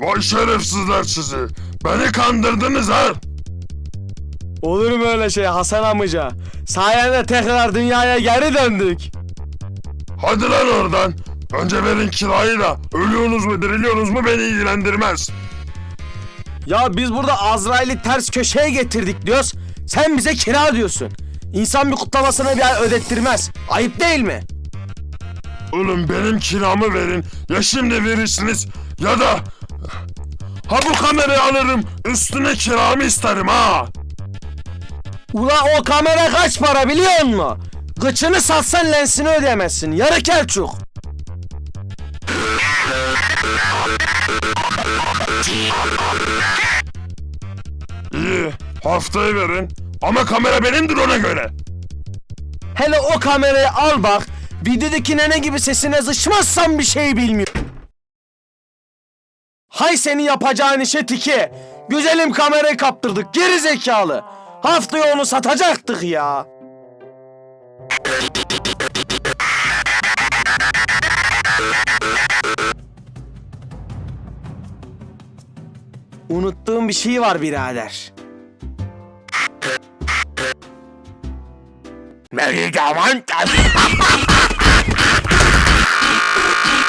Vay şerefsizler sizi. Beni kandırdınız ha. Olur mu öyle şey Hasan amca? Sayende tekrar dünyaya geri döndük. Hadi lan oradan. Önce verin kirayı da ölüyorsunuz mu diriliyorsunuz mu beni ilgilendirmez. Ya biz burada Azrail'i ters köşeye getirdik diyoruz. Sen bize kira diyorsun. İnsan bir kutlamasına bir ödettirmez. Ayıp değil mi? Oğlum benim kiramı verin. Ya şimdi verirsiniz ya da... Ha bu kamerayı alırım üstüne kiramı isterim ha. Ula o kamera kaç para biliyor musun? Gıçını satsan lensini ödeyemezsin. Yarı kelçuk. İyi haftayı verin. Ama kamera benimdir ona göre. Hele o kamerayı al bak. Videodaki nene gibi sesine zışmazsan bir şey bilmiyor. Hay senin yapacağın işe tiki. Güzelim kamerayı kaptırdık geri zekalı. Haftaya onu satacaktık ya. Unuttuğum bir şey var birader. Medikament